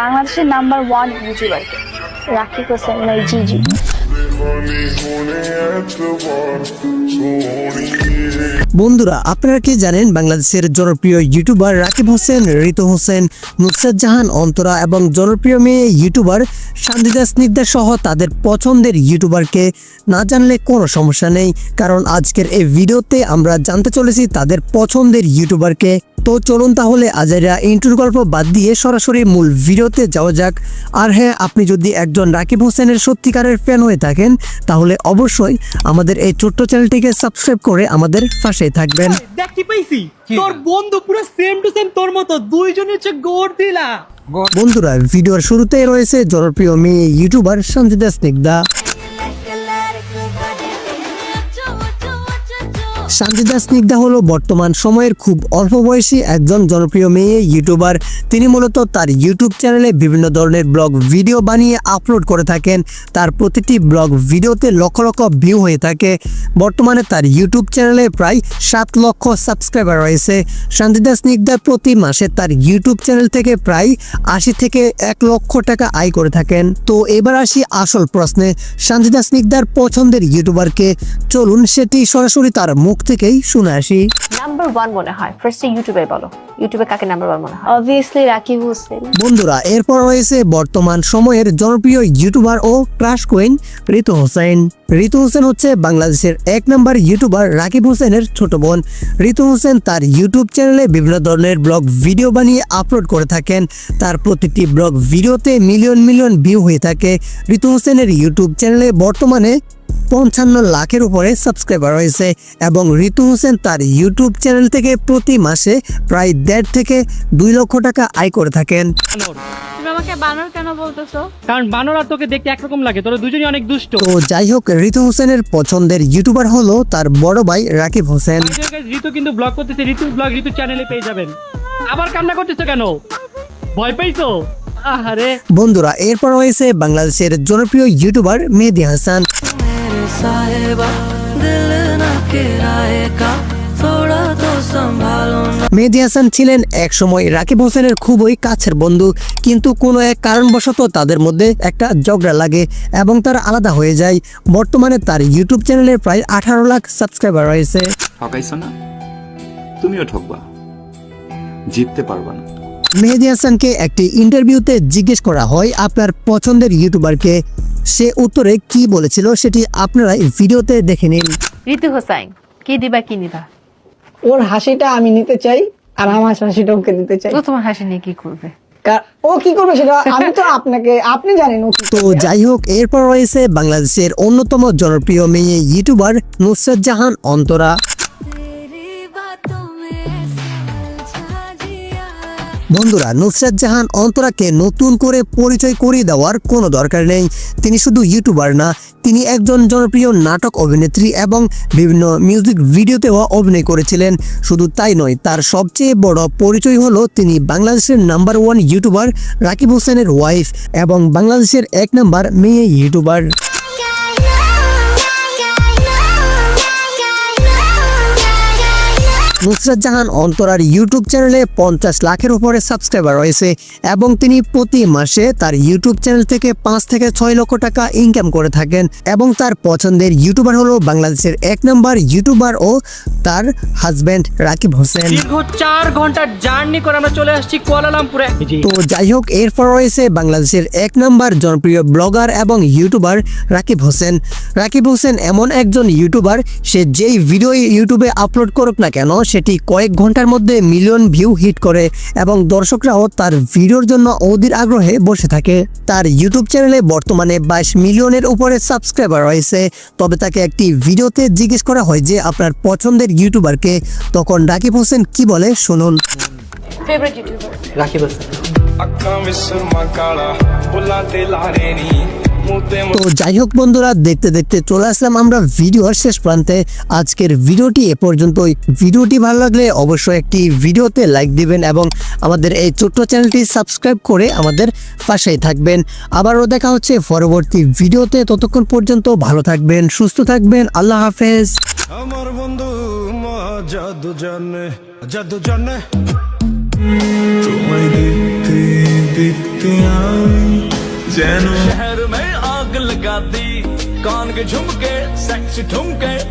বাংলাদেশের number one ইউটিউবারকে রাকিব হোসেন নাই জিজি। বন্ধুরা, আপনারা কি জানেন বাংলাদেশের জনপ্রিয় ইউটিউবার রাকিব হোসেন, ঋতু হোসেন, নুসরাত জাহান, অন্তরা এবং জনপ্রিয় মেয়ে ইউটিউবার শান্তিদা স্নিগ্ধা সহ তাদের পছন্দের ইউটিউবারকে না জানলে কোনো সমস্যা নেই, কারণ আজকের এই ভিডিওতে আমরা জানতে চলেছি তাদের পছন্দের ইউটিউবারকে তো চলুন তাহলে আজাইরা ইন্টুর গল্প বাদ দিয়ে সরাসরি মূল ভিডিওতে যাওয়া যাক। আর হ্যাঁ আপনি যদি একজন রাকিব হোসেনের সত্যিকারের ফ্যান হয়ে থাকেন তাহলে অবশ্যই আমাদের এই ছোট্ট চ্যানেলটিকে সাবস্ক্রাইব করে আমাদের পাশেই থাকবেন। দেখ কি পাইছি? তোর বন্ধু পুরো সেম টু সেম তোর মতো দুইজনের হচ্ছে গোর দিলা। বন্ধুরা ভিডিওর শুরুতেই রয়েছে জনপ্রিয় মেয়ে ইউটিউবার সঞ্জিতা স্নিগ্ধা। সানজিদা স্নিগ্ধা হলো বর্তমান সময়ের খুব অল্প বয়সী একজন জনপ্রিয় মেয়ে ইউটিউবার। তিনি মূলত তার ইউটিউব চ্যানেলে বিভিন্ন ধরনের ব্লগ ভিডিও বানিয়ে আপলোড করে থাকেন। তার প্রতিটি ব্লগ ভিডিওতে লক্ষ লক্ষ ভিউ হয়ে থাকে। বর্তমানে তার ইউটিউব চ্যানেলে প্রায় সাত লক্ষ সাবস্ক্রাইবার রয়েছে। সানজিদা স্নিগ্ধা প্রতি মাসে তার ইউটিউব চ্যানেল থেকে প্রায় আশি থেকে এক লক্ষ টাকা আয় করে থাকেন। তো এবার আসি আসল প্রশ্নে। সানজিদা স্নিগ্ধার পছন্দের ইউটিউবারকে। চলুন সেটি সরাসরি তার মুখ থেকেই শুনে আসি। নাম্বার ওয়ান মনে হয়। ফার্স্টে ইউটিউবে বলো। ইউটিউবে কাকে নাম্বার ওয়ান মনে হয়? অবভিয়াসলি রাকিব হোসেন। বন্ধুরা এরপর রয়েছে বর্তমান সময়ের জনপ্রিয় ইউটিউবার ও ক্রাশ কুইন ঋতু হোসেন। ঋতু হোসেন হচ্ছে বাংলাদেশের এক নম্বর ইউটিউবার রাকিব হোসেনের ছোট বোন। ঋতু হোসেন তার ইউটিউব চ্যানেলে বিভিন্ন ধরনের ব্লগ ভিডিও বানিয়ে আপলোড করে থাকেন। তার প্রতিটি ব্লগ ভিডিওতে মিলিয়ন মিলিয়ন ভিউ হয়ে থাকে। ঋতু হোসেনের ইউটিউব চ্যানেলে বর্তমানে পঞ্চান্ন লাখের উপরে সাবস্ক্রাইবার রয়েছে এবং ঋতু হোসেন তার ইউটিউব চ্যানেল থেকে প্রতি মাসে প্রায় দেড় থেকে দুই লক্ষ টাকা আয় করে থাকেন। আমাকে বানর কেন বলতেছো? কারণ বানর আর তোকে দেখতে একরকম লাগে তোরা দুজনই অনেক দুষ্ট। তো যাই হোক ঋতু হোসেনের পছন্দের ইউটিউবার হলো তার বড় ভাই রাকিব হোসেন। ঋতু কিন্তু ব্লগ করতেছে ঋতু ব্লগ ঋতু চ্যানেলে পেয়ে যাবেন। আবার কান্না করতেছো কেন? ভয় পাইছো বন্ধুরা এরপর রয়েছে বাংলাদেশের জনপ্রিয় ইউটিউবার মেহেদি হাসান। साहेबा दिल ना किराए का थोड़ा तो संभालो ना মেহেদি হাসান ছিলেন একসময় রাকিব হোসেনের খুবই কাছের বন্ধু কিন্তু কোনো এক কারণবশত তাদের মধ্যে একটা ঝগড়া লাগে এবং তারা আলাদা হয়ে যায় বর্তমানে তার ইউটিউব চ্যানেলে প্রায় আঠারো লাখ সাবস্ক্রাইবার রয়েছে ঠকাইছো না তুমিও ঠকবা জিততে পারবা না মেহেদি হাসানকে একটি ইন্টারভিউতে জিজ্ঞেস করা হয় আপনার পছন্দের ইউটিউবারকে সে উত্তরে কি বলেছিল সেটি আপনারা এই ভিডিওতে দেখে নিন। ঋতু হোসাইন কি দিবা কি নিবা? ওর হাসিটা আমি নিতে চাই আর আমার হাসিটা ওকে দিতে চাই। তোমার হাসি নিয়ে কি করবে? ও কি করবে সেটা আমি তো আপনাকে আপনি জানেন ও তো যাই হোক এরপর রয়েছে বাংলাদেশের অন্যতম জনপ্রিয় মেয়ে ইউটিউবার নুসরাত জাহান অন্তরা। বন্ধুরা, নুসরাত জাহান অন্তরাকে নতুন করে পরিচয় করিয়ে দেওয়ার কোনো দরকার নেই। তিনি শুধু ইউটিউবার না, তিনি একজন জনপ্রিয় নাটক অভিনেত্রী এবং বিভিন্ন মিউজিক ভিডিওতেও অভিনয় করেছিলেন। শুধু তাই নয়, তার সবচেয়ে বড় পরিচয় হলো তিনি বাংলাদেশের নাম্বার ওয়ান ইউটিউবার রাকিব হোসেনের ওয়াইফ এবং বাংলাদেশের এক নাম্বার মেয়ে ইউটিউবার নুসরাত জাহান অন্তরার ইউটিউব চ্যানেলে পঞ্চাশ লাখের উপরে সাবস্ক্রাইবার রয়েছে এবং তিনি প্রতি মাসে তার ইউটিউব চ্যানেল থেকে পাঁচ থেকে ছয় লক্ষ টাকা ইনকাম করে থাকেন এবং তার পছন্দের ইউটিউবার হলো বাংলাদেশের এক নম্বর ইউটিউবার ও তার হাজব্যান্ড রাকিব হোসেন। দীর্ঘ চার ঘণ্টার জার্নি করে আমরা চলে আসছি কুয়ালালামপুরে। তো যাই হোক এরপর রয়েছে বাংলাদেশের এক নম্বর জনপ্রিয় ব্লগার এবং ইউটিউবার রাকিব হোসেন। রাকিব হোসেন এমন একজন ইউটিউবার সে যেই ভিডিও ইউটিউবে আপলোড করুক না কেন সেটি কয়েক ঘণ্টার মধ্যে মিলিয়ন ভিউ হিট করে এবং দর্শকরাও তার ভিডিওর জন্য অধীর আগ্রহে বসে থাকে। তার ইউটিউব চ্যানেলে বর্তমানে বাইশ মিলিয়নের উপরে সাবস্ক্রাইবার রয়েছে। তবে তাকে একটি ভিডিওতে জিজ্ঞেস করা হয় যে আপনার পছন্দের ইউটিউবারকে তখন রাকিব হোসেন কি বলে? শুনুন। রাকিব হোসেন। তো যাই হোক বন্ধুরা, দেখতে দেখতে চলে আসলাম আমরা ভিডিওর শেষ প্রান্তে। আজকের ভিডিওটি এ পর্যন্তই। ভিডিওটি ভালো লাগলে অবশ্যই একটি ভিডিওতে লাইক দিবেন এবং আমাদের এই ছোট্ট চ্যানেলটি সাবস্ক্রাইব করে আমাদের পাশেই থাকবেন। আবারও দেখা হচ্ছে পরবর্তী ভিডিওতে। ততক্ষণ পর্যন্ত ভালো থাকবেন, সুস্থ থাকবেন। আল্লাহ হাফেজ। আমার বন্ধু জানে, জাদু জানে। তোমায় দেখতে দেখতে আমি যেন झुमके सेक्स ठुमके।